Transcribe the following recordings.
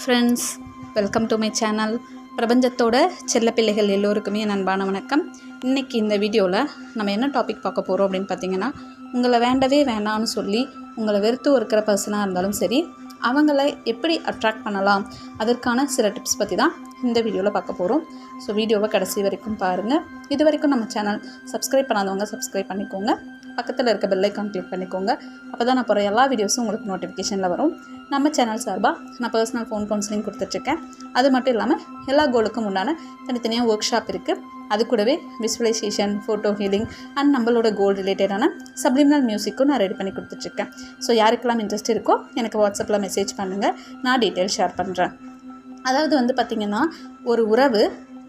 Friends welcome to my channel பிரபஞ்சத்தோட செல்ல பிள்ளைகள் எல்லோருக்குமே அன்பான வணக்கம். இன்றைக்கி இந்த வீடியோவில் நம்ம என்ன டாபிக் பார்க்க போகிறோம் அப்படின்னு பார்த்தீங்கன்னா உங்களை வேண்டவே வேண்டாம்னு சொல்லி உங்களை வெறுத்து இருக்கிற பர்சனாக இருந்தாலும் சரி அவங்கள எப்படி அட்ராக்ட் பண்ணலாம்? அதற்கான சில டிப்ஸ் பற்றி தான் இந்த வீடியோவில் பார்க்க போகிறோம் ஸோ வீடியோவை கடைசி வரைக்கும் பாருங்கள் இது வரைக்கும் நம்ம சேனல் சப்ஸ்கிரைப் பண்ணாதவங்க சப்ஸ்கிரைப் பண்ணிக்கோங்க. பக்கத்தில் இருக்க பெல்லைக்கான் கிளிக் பண்ணிக்கோங்க. அப்போ தான் நான் போகிற எல்லா வீடியோஸும் உங்களுக்கு நோட்டிஃபிகேஷனில் வரும். நம்ம சேனல் சார்பாக நான் பர்சனல் ஃபோன் கவுன்சிலிங் கொடுத்துட்ருக்கேன். அது மட்டும் இல்லாமல் எல்லா கோலுக்கும் உண்டான தனித்தனியாக ஒர்க் ஷாப் இருக்குது அது கூடவே விசுவலைசேஷன் ஃபோட்டோ ஹீலிங் அண்ட் நம்மளோட கோல் ரிலேட்டடான சப்ளிமினல் மியூசிக்கும் நான் ரெடி பண்ணி கொடுத்துட்ருக்கேன். ஸோ யாருக்கெல்லாம் இன்ட்ரெஸ்ட் இருக்கோ எனக்கு வாட்ஸ்அப்பில் மெசேஜ் பண்ணுங்கள் நான் டீட்டெயில் ஷேர் பண்ணுறேன் அதாவது வந்து பார்த்திங்கன்னா ஒரு உறவு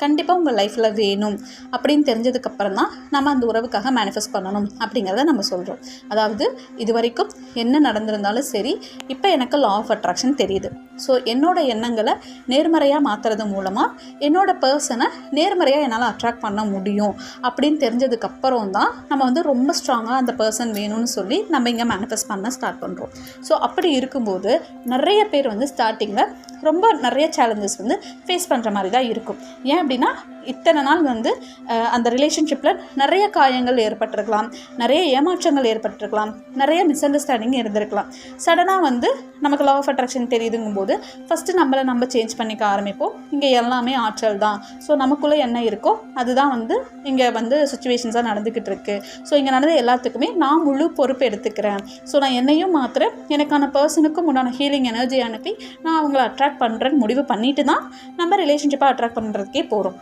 கண்டிப்பாக உங்கள் லைஃப்பில் வேணும் அப்படின்னு தெரிஞ்சதுக்கப்புறம் தான் நம்ம அந்த உறவுக்காக மேனிஃபெஸ்ட் பண்ணணும் அப்படிங்கிறத நம்ம சொல்கிறோம் அதாவது இது வரைக்கும் என்ன நடந்திருந்தாலும் சரி இப்போ எனக்கு லா ஆஃப் அட்ராக்ஷன் தெரியுது. ஸோ என்னோடய எண்ணங்களை நேர்மறையாக மாற்றுறது மூலமாக என்னோடய பர்சனை நேர்மறையாக என்னால் அட்ராக்ட் பண்ண முடியும் அப்படின்னு தெரிஞ்சதுக்கப்புறம் தான் நம்ம வந்து ரொம்ப ஸ்ட்ராங்காக அந்த பர்சன் வேணும்னு சொல்லி நம்ம இங்கே மேனிஃபெஸ்ட் பண்ண ஸ்டார்ட் பண்ணுறோம் ஸோ அப்படி இருக்கும்போது நிறைய பேர் வந்து ஸ்டார்டிங்கில் ரொம்ப நிறைய சேலஞ்சஸ் வந்து ஃபேஸ் பண்ணுற மாதிரி தான் இருக்கும். ஏன் அப்படின்னா இத்தனை நாள் வந்து அந்த ரிலேஷன்ஷிப்பில் நிறைய காயங்கள் ஏற்பட்டிருக்கலாம் நிறைய ஏமாற்றங்கள் ஏற்பட்டிருக்கலாம் நிறைய மிஸ் அண்டர்ஸ்டாண்டிங் இருந்திருக்கலாம். சடனாக வந்து நமக்கு லவ் ஆஃப் அட்ராக்ஷன் தெரியுதுங்கும் போது ஃபஸ்ட்டு நம்மளை நம்ம சேஞ்ச் பண்ணிக்க ஆரம்பிப்போம். இங்கே எல்லாமே ஆற்றல் தான். ஸோ நமக்குள்ளே என்ன இருக்கோ அதுதான் வந்து இங்கே வந்து சுச்சுவேஷன்ஸாக நடந்துக்கிட்டு இருக்கு. ஸோ இங்கே நடந்த எல்லாத்துக்குமே நான் முழு பொறுப்பு எடுத்துக்கிறேன். ஸோ நான் என்னையும் மாத்திர எனக்கான பர்சனுக்கும் உண்டான ஹீலிங் எனர்ஜி அனுப்பி நான் அவங்கள அட்ராக்ட் பண்ணுறேன்னு முடிவு பண்ணிட்டு தான் நம்ம ரிலேஷன்ஷிப்பை அட்ராக்ட் பண்ணுறதுக்கே போகிறோம்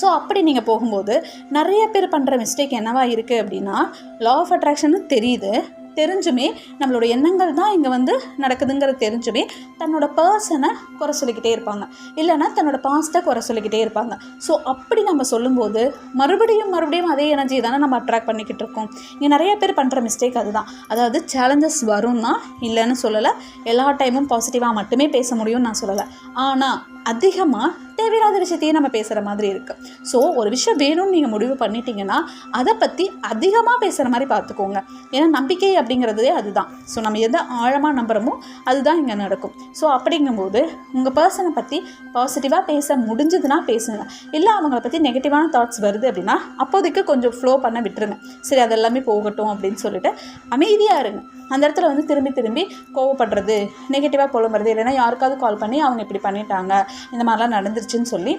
ஸோ அப்படி நீங்கள் போகும்போது நிறைய பேர் பண்ணுற மிஸ்டேக் என்னவா இருக்குது அப்படின்னா லா ஆஃப் அட்ராக்ஷன் தெரியுது. தெரிஞ்சுமே நம்மளோட எண்ணங்கள் தான் இங்கே வந்து நடக்குதுங்கிறது தெரிஞ்சுமே தன்னோட பர்சனை குறை சொல்லிக்கிட்டே இருப்பாங்க. இல்லைன்னா தன்னோட பாஸ்ட்டை குறை சொல்லிக்கிட்டே இருப்பாங்க. ஸோ அப்படி நம்ம சொல்லும்போது மறுபடியும் மறுபடியும் அதே எனர்ஜி தானே நம்ம அட்ராக்ட் பண்ணிக்கிட்டு இருக்கோம். இங்கே நிறைய பேர் பண்ணுற மிஸ்டேக் அதுதான். அதாவது சேலஞ்சஸ் வரும்னா இல்லைன்னு சொல்லலை எல்லா டைமும் பாசிட்டிவாக மட்டுமே பேச முடியும்னு நான் சொல்லலை. ஆனால் அதிகமாக தேவையில்லாத விஷயத்தையே நம்ம பேசுகிற மாதிரி இருக்குது ஸோ ஒரு விஷயம் வேணும்னு நீங்கள் முடிவு பண்ணிட்டீங்கன்னா அதை பற்றி அதிகமாக பேசுகிற மாதிரி பார்த்துக்கோங்க ஏன்னா நம்பிக்கை அப்படிங்கிறதே அதுதான். ஸோ நம்ம எதை ஆழமாக நம்புகிறோமோ அதுதான் இங்கே நடக்கும். ஸோ அப்படிங்கும்போது உங்கள் பர்சனை பற்றி பாசிட்டிவாக பேச முடிஞ்சதுன்னா பேசுங்க. இல்லை அவங்கள பற்றி நெகட்டிவான தாட்ஸ் வருது அப்படின்னா அப்போதைக்கு கொஞ்சம் ஃப்ளோ பண்ண விட்டுருங்க. சரி அதெல்லாமே போகட்டும் அப்படின்னு சொல்லிட்டு அமைதியாக இருங்க. அந்த இடத்துல வந்து திரும்பி திரும்பி கோவப்படுறது நெகட்டிவாக புலம்புறது இல்லைன்னா யாருக்காவது கால் பண்ணி அவங்க இப்படி பண்ணிட்டாங்க இந்த மாதிரிலாம் நடந்துருச்சுன்னு சொல்லி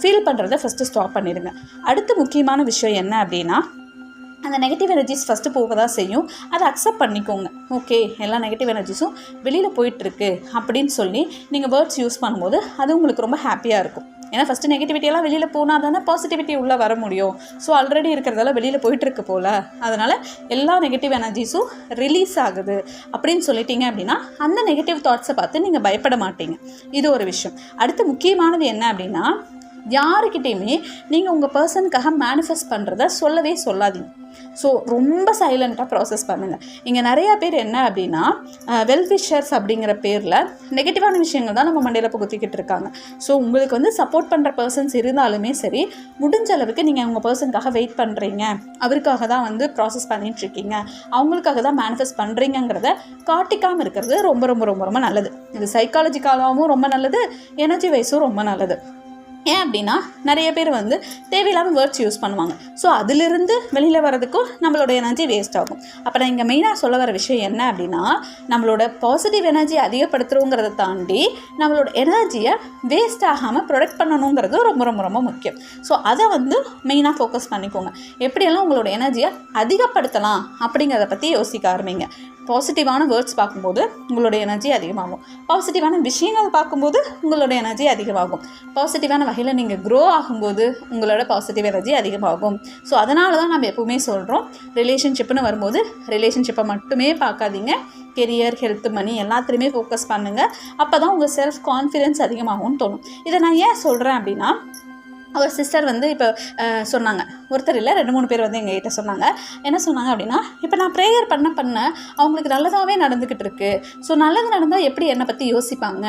ஃபீல் பண்ணுறத ஃபஸ்ட்டு ஸ்டாப் பண்ணிடுங்க அடுத்து முக்கியமான விஷயம் என்ன அப்படின்னா அந்த நெகட்டிவ் எனர்ஜிஸ் ஃபஸ்ட்டு போக தான் செய்யும். அதை அக்செப்ட் பண்ணிக்கோங்க. ஓகே எல்லா நெகட்டிவ் எனர்ஜிஸும் வெளியில் போயிட்டுருக்கு அப்படின்னு சொல்லி நீங்கள் வேர்ட்ஸ் யூஸ் பண்ணும்போது அது உங்களுக்கு ரொம்ப ஹாப்பியாக இருக்கும். ஏன்னா ஃபஸ்ட்டு நெகட்டிவிட்டியெல்லாம் வெளியில் போனால் தானே பாசிட்டிவிட்டி உள்ளே வர முடியும். ஸோ ஆல்ரெடி இருக்கிறதெல்லாம் வெளியில் போயிட்டுருக்கு போல். அதனால் எல்லா நெகட்டிவ் எனர்ஜிஸும் ரிலீஸ் ஆகுது. அப்படின்னு சொல்லிட்டீங்க அப்படின்னா அந்த நெகட்டிவ் தாட்ஸை பார்த்து நீங்கள் பயப்பட மாட்டீங்க. இது ஒரு விஷயம். அடுத்து முக்கியமானது என்ன அப்படின்னா யாருக்கிட்டேயுமே நீங்கள் உங்கள் பர்சனுக்காக மேனிஃபெஸ்ட் பண்ணுறத சொல்லவே சொல்லாதீங்க. ஸோ ரொம்ப சைலண்ட்டாக ப்ராசஸ் பண்ணுங்கள் இங்கே நிறையா பேர் என்ன அப்படின்னா வெல்ஃபிஷர்ஸ் அப்படிங்கிற பேரில் நெகட்டிவான விஷயங்கள் தான் நம்ம மண்டையில் புகுத்திக்கிட்டு இருக்காங்க. ஸோ உங்களுக்கு வந்து சப்போர்ட் பண்ணுற பர்சன்ஸ் இருந்தாலுமே சரி முடிஞ்ச அளவுக்கு நீங்கள் உங்கள் பர்சனுக்காக வெயிட் பண்ணுறீங்க அவருக்காக தான் வந்து ப்ராசஸ் பண்ணிகிட்ருக்கீங்க அவங்களுக்காக தான் மேனிஃபெஸ்ட் பண்ணுறீங்கிறத காட்டிக்காமல் இருக்கிறது ரொம்ப ரொம்ப ரொம்ப ரொம்ப நல்லது. இது சைக்காலஜிக்காகவும் ரொம்ப நல்லது எனர்ஜி வைஸும் ரொம்ப நல்லது. ஏன் அப்படின்னா நிறைய பேர் வந்து தேவையில்லாமல் வேர்ட்ஸ் யூஸ் பண்ணுவாங்க. ஸோ அதிலிருந்து வெளியில் வரதுக்கும் நம்மளோட எனர்ஜி வேஸ்ட் ஆகும். அப்போ நான் இங்கே மெயினாக சொல்ல வர விஷயம் என்ன அப்படின்னா நம்மளோட பாசிட்டிவ் எனர்ஜி அதிகப்படுத்துகிறோங்கிறத தாண்டி நம்மளோட எனர்ஜியை வேஸ்ட் ஆகாமல் ப்ரொடக்ட் பண்ணணுங்கிறது ரொம்ப ரொம்ப ரொம்ப முக்கியம். ஸோ அதை வந்து மெயினாக ஃபோக்கஸ் பண்ணிக்கோங்க. எப்படியெல்லாம் உங்களோட எனர்ஜியை அதிகப்படுத்தலாம் அப்படிங்கிறத பற்றி யோசிக்க ஆரம்பிங்க. பாசிட்டிவான வேர்ட்ஸ் பார்க்கும்போது உங்களோட எனர்ஜி அதிகமாகும். பாசிட்டிவான விஷயங்கள் பார்க்கும்போது உங்களோட எனர்ஜி அதிகமாகும். பாசிட்டிவான வகையில் நீங்கள் க்ரோ ஆகும்போது உங்களோட பாசிட்டிவ் எனர்ஜி அதிகமாகும். ஸோ அதனால தான் நம்ம எப்பவுமே சொல்கிறோம் ரிலேஷன்ஷிப்னு வரும்போது ரிலேஷன்ஷிப்பை மட்டுமே பார்க்காதீங்க. கெரியர் ஹெல்த் மணி எல்லாத்துலேயுமே ஃபோக்கஸ் பண்ணுங்கள் அப்போ தான் உங்கள் செல்ஃப் கான்ஃபிடென்ஸ் அதிகமாகும்னு தோணும். இதை நான் ஏன் சொல்கிறேன் அப்படின்னா அவர் சிஸ்டர் வந்து இப்போ சொன்னாங்க. ஒருத்தர் இல்லை ரெண்டு மூணு பேர் வந்து எங்ககிட்ட சொன்னாங்க. என்ன சொன்னாங்க அப்படின்னா இப்போ நான் ப்ரேயர் பண்ண பண்ண அவங்களுக்கு நல்லதாகவே நடந்துக்கிட்டு இருக்கு. ஸோ நல்லது நடந்தால் எப்படி என்னை பற்றி யோசிப்பாங்க?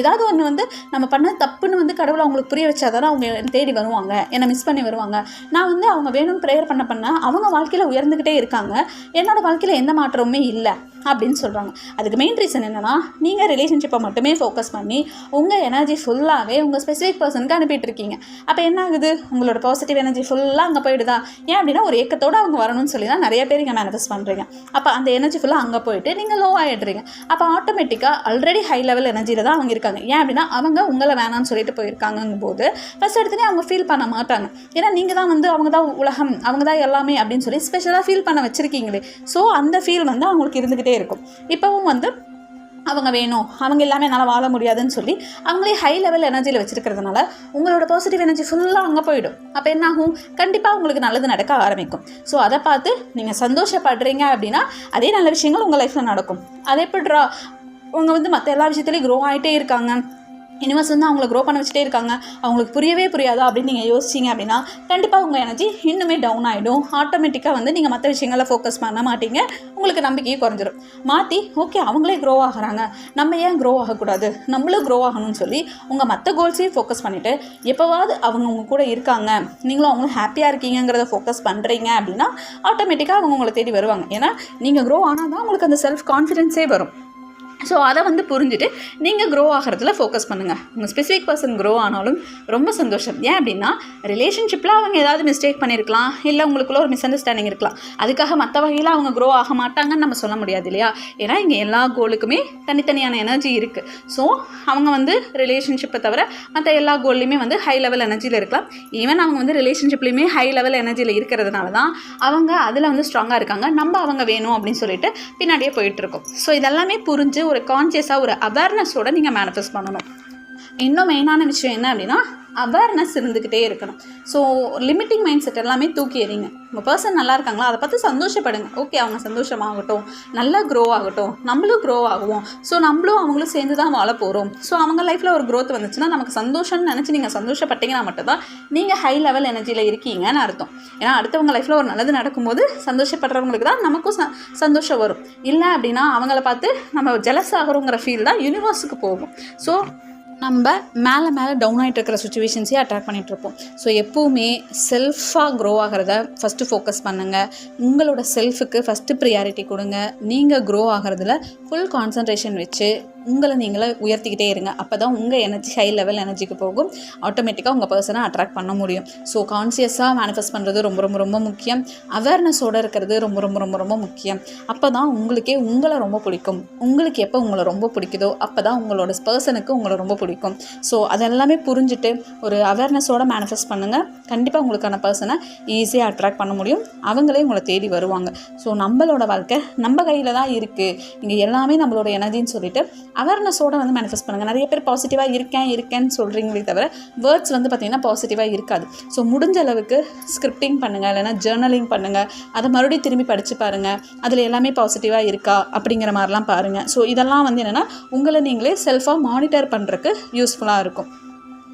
ஏதாவது ஒன்று வந்து நம்ம பண்ண தப்புன்னு வந்து கடவுளை அவங்களுக்கு புரிய வச்சாதானே அவங்க என்னை தேடி வருவாங்க. என்னை மிஸ் பண்ணி வருவாங்க. நான் வந்து அவங்க வேணும்னு ப்ரேயர் பண்ண பண்ண அவங்க வாழ்க்கையில் உயர்ந்துக்கிட்டே இருக்காங்க. என்னோடய வாழ்க்கையில் எந்த மாற்றமுமே இல்லை. அப்படின்னு சொல்கிறாங்க அதுக்கு மெயின் ரீசன் என்னென்னா நீங்கள் ரிலேஷன்ஷிப்பை மட்டுமே ஃபோக்கஸ் பண்ணி உங்கள் எனர்ஜி ஃபுல்லாகவே உங்கள் ஸ்பெசிஃபிக் பர்சனுக்கு அனுப்பிட்டு இருக்கீங்க அப்போ என்ன ஆகுது? உங்களோட பாசிட்டிவ் எனர்ஜி ஃபுல்லாக அங்கே போயிடுதா? ஏன் அப்படின்னா ஒரு ஏக்கத்தோடு அவங்க வரணும்னு சொல்லி தான் நிறைய பேர் இங்கே மேனிஃபெஸ்ட் பண்ணுறீங்க அப்போ அந்த எனர்ஜி ஃபுல்லாக அங்கே போயிட்டு நீங்கள் லோ ஆகிடுறீங்க அப்போ ஆட்டோமேட்டிக்காக ஆல்ரெடி ஹை லெவல் எனர்ஜியில் தான் அவங்க இருக்காங்க. ஏன் அப்படின்னா அவங்க உங்களை வேணாம்னு சொல்லிட்டு போயிருக்காங்கும் போது ஃபஸ்ட் எடுத்துனே அவங்க ஃபீல் பண்ண மாட்டாங்க. ஏன்னா நீங்கள் தான் வந்து அவங்க தான் உலகம் அவங்க தான் எல்லாமே அப்படின்னு சொல்லி ஸ்பெஷலாக ஃபீல் பண்ண வச்சுருக்கீங்களே. ஸோ அந்த ஃபீல் வந்து அவங்களுக்கு இருந்துக்கிட்டே இருக்கும். இப்போவும் வந்து அவங்க வேணும். அவங்க எல்லாமே என்னால் வாழ முடியாதுன்னு சொல்லி அவங்களே ஹை லெவல் எனர்ஜியில் வச்சுருக்கிறதுனால உங்களோட பாசிட்டிவ் எனர்ஜி ஃபுல்லாக அங்கே போயிடும். அப்போ என்னாகும்? கண்டிப்பாக உங்களுக்கு நல்லது நடக்க ஆரம்பிக்கும். ஸோ அதை பார்த்து நீங்கள் சந்தோஷப்படுறீங்க அப்படின்னா அதே நல்ல விஷயங்கள் உங்கள் லைஃப்பில் நடக்கும். அதே எப்படிரா அவங்க வந்து மற்ற எல்லா விஷயத்துலையும் க்ரோ ஆகிட்டே இருக்காங்க. யூனிவர்ஸ் வந்து அவங்கள க்ரோ பண்ண வச்சுட்டே இருக்காங்க. அவங்களுக்கு புரியவே புரியாதா. அப்படின்னு நீங்கள் யோசிச்சிங்க அப்படின்னா கண்டிப்பாக உங்கள் எனர்ஜி இன்னுமே டவுன் ஆகிடும் ஆட்டோமேட்டிக்காக வந்து நீங்கள் மற்ற விஷயங்களில் ஃபோக்கஸ் பண்ண மாட்டீங்க. உங்களுக்கு நம்பிக்கையும் குறைஞ்சிரும். மாற்றி ஓகே அவங்களே க்ரோ ஆகுறாங்க. நம்ம ஏன் க்ரோ ஆகக்கூடாது? நம்மளும் க்ரோ ஆகணும்னு சொல்லி உங்கள் மற்ற கோல்ஸையும் ஃபோக்கஸ் பண்ணிவிட்டு எப்போவாவது அவங்க உங்கள் கூட இருக்காங்க. நீங்களும் அவங்களும் ஹாப்பியாக இருக்கீங்கிறத ஃபோக்கஸ் பண்ணுறீங்க அப்படின்னா ஆட்டோமேட்டிக்காக அவங்க உங்களை தேடி வருவாங்க. ஏன்னா நீங்கள் க்ரோ ஆனால் தான் உங்களுக்கு அந்த செல்ஃப் கான்ஃபிடென்ஸே வரும். ஸோ அதை வந்து புரிஞ்சுட்டு நீங்கள் க்ரோ ஆகிறதுல ஃபோக்கஸ் பண்ணுங்கள் உங்கள் ஸ்பெசிஃபிக் பர்சன் க்ரோ ஆனாலும் ரொம்ப சந்தோஷம். ஏன் அப்படின்னா ரிலேஷன்ஷிப்பில் அவங்க ஏதாவது மிஸ்டேக் பண்ணியிருக்கலாம் இல்லை உங்களுக்குள்ள ஒரு மிஸ் அண்டர்ஸ்டாண்டிங் இருக்கலாம். அதுக்காக மற்ற வகையில் அவங்க க்ரோ ஆக மாட்டாங்கன்னு நம்ம சொல்ல முடியாது இல்லையா? ஏன்னா இங்கே எல்லா கோலுக்குமே தனித்தனியான எனர்ஜி இருக்குது ஸோ அவங்க வந்து ரிலேஷன்ஷிப்பை தவிர மற்ற எல்லா கோல்லையுமே வந்து ஹை லெவல் எனர்ஜியில் இருக்கலாம். ஈவன் அவங்க வந்து ரிலேஷன்ஷிப்லேயுமே ஹை லெவல் எனர்ஜியில் இருக்கிறதுனால தான் அவங்க அதில் வந்து ஸ்ட்ராங்காக இருக்காங்க. நம்ம அவங்க வேணும் அப்படின்னு சொல்லிட்டு பின்னாடியே போயிட்டுருக்கோம் ஸோ இதெல்லாமே புரிஞ்சு ஒரு கான்சியஸாக ஒரு அவேர்னஸோட நீங்கள் மேனிஃபெஸ்ட் பண்ணணும். இன்னும் மெயினான விஷயம் என்ன அப்படின்னா அவேர்னஸ் இருந்துக்கிட்டே இருக்கணும். ஸோ லிமிட்டிங் மைண்ட் செட் எல்லாமே தூக்கி எறிங்க உங்கள் பர்சன் நல்லா இருக்காங்களா? அதை பார்த்து சந்தோஷப்படுங்க. ஓகே அவங்க சந்தோஷமாகட்டும். நல்லா க்ரோ ஆகட்டும். நம்மளும் க்ரோ ஆகுவோம். ஸோ நம்மளும் அவங்களும் சேர்ந்து தான் வாழ போகிறோம் ஸோ அவங்க லைஃப்பில் ஒரு க்ரோத் வந்துச்சுன்னா நமக்கு சந்தோஷம்னு நினச்சி நீங்கள் சந்தோஷப்பட்டீங்கன்னா மட்டும்தான் நீங்கள் ஹை லெவல் எனர்ஜியில் இருக்கீங்கன்னு அர்த்தம். ஏன்னா அடுத்தவங்க லைஃப்பில் ஒரு நல்லது நடக்கும்போது சந்தோஷப்படுறவங்களுக்கு தான் நமக்கும் ச சந்தோஷம் வரும். இல்லை அப்படின்னா அவங்கள பார்த்து நம்ம ஜெலஸ் ஆகிறோங்கிற ஃபீல் தான் யூனிவர்ஸுக்கு போகும். ஸோ நம்ம மேலே மேலே டவுன் ஆகிட்டு இருக்கிற சுச்சுவேஷன்ஸே அட்ராக்ட் பண்ணிகிட்ருப்போம் ஸோ எப்போவுமே செல்ஃபாக க்ரோ ஆகிறத ஃபஸ்ட்டு ஃபோக்கஸ் பண்ணுங்கள் உங்களோட செல்ஃபுக்கு ஃபஸ்ட்டு ப்ரியாரிட்டி கொடுங்க. நீங்கள் க்ரோ ஆகிறதுல ஃபுல் கான்சன்ட்ரேஷன் வச்சு உங்களை நீங்களே உயர்த்திக்கிட்டே இருங்க. அப்போ தான் உங்கள் எனர்ஜி ஹை லெவல் எனர்ஜிக்கு போகும். ஆட்டோமேட்டிக்காக உங்கள் பர்சனை அட்ராக்ட் பண்ண முடியும். ஸோ கான்சியஸாக மேனிஃபெஸ்ட் பண்ணுறது ரொம்ப ரொம்ப ரொம்ப முக்கியம். அவேர்னஸோடு இருக்கிறது ரொம்ப ரொம்ப ரொம்ப ரொம்ப முக்கியம். அப்போ தான் உங்களுக்கே உங்களை ரொம்ப பிடிக்கும். உங்களுக்கு எப்போ உங்களை ரொம்ப பிடிக்குதோ அப்போ தான் உங்களோட பர்சனுக்கு உங்களை ரொம்ப பிடிக்கும். ஸோ அதெல்லாமே புரிஞ்சுட்டு ஒரு அவேர்னஸோடு மேனிஃபெஸ்ட் பண்ணுங்கள் கண்டிப்பாக உங்களுக்கான பர்சனை ஈஸியாக அட்ராக்ட் பண்ண முடியும். அவங்களே உங்களை தேடி வருவாங்க. ஸோ நம்மளோட வாழ்க்கை நம்ம கையில் தான் இருக்குது இங்கே எல்லாமே நம்மளோட எனர்ஜின்னு சொல்லிட்டு அவேர்னஸோடு வந்து மேனிஃபெஸ்ட் பண்ணுங்கள் நிறைய பேர் பாசிட்டிவாக இருக்கேன் இருக்கேன்னு சொல்கிறீங்களே தவிர வேர்ட்ஸ் வந்து பார்த்திங்கன்னா பாசிட்டிவாக இருக்காது. ஸோ முடிஞ்ச அளவுக்கு ஸ்கிரிப்டிங் பண்ணுங்கள் இல்லைனா ஜேர்னலிங் பண்ணுங்கள் அதை மறுபடியும் திரும்பி படித்து பாருங்கள் அதில் எல்லாமே பாசிட்டிவாக இருக்கா? அப்படிங்கிற மாதிரிலாம் பாருங்கள் ஸோ இதெல்லாம் வந்து என்னென்னா உங்களை நீங்களே செல்ஃபாக மானிட்டர் பண்ணுறதுக்கு யூஸ்ஃபுல்லாக இருக்கும்.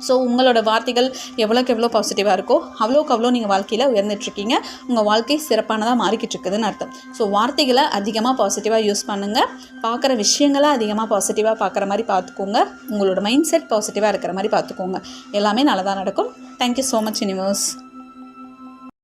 ஸோ உங்களோட வார்த்தைகள் எவ்வளோக்கு எவ்வளோ பாசிட்டிவாக இருக்கோ அவ்வளோக்கு அவ்வளோ நீங்கள் வாழ்க்கையில் உயர்ந்துட்டுருக்கீங்க. உங்கள் வாழ்க்கை சிறப்பானதாக மாறிக்கிட்டு இருக்குதுன்னு அர்த்தம். ஸோ வார்த்தைகளை அதிகமாக பாசிட்டிவாக யூஸ் பண்ணுங்கள் பார்க்குற விஷயங்களை அதிகமாக பாசிட்டிவாக பார்க்குற மாதிரி பார்த்துக்கோங்க. உங்களோட மைண்ட் செட் பாசிட்டிவாக இருக்கிற மாதிரி பார்த்துக்கோங்க. எல்லாமே நல்லதாக நடக்கும். Thank you so much universe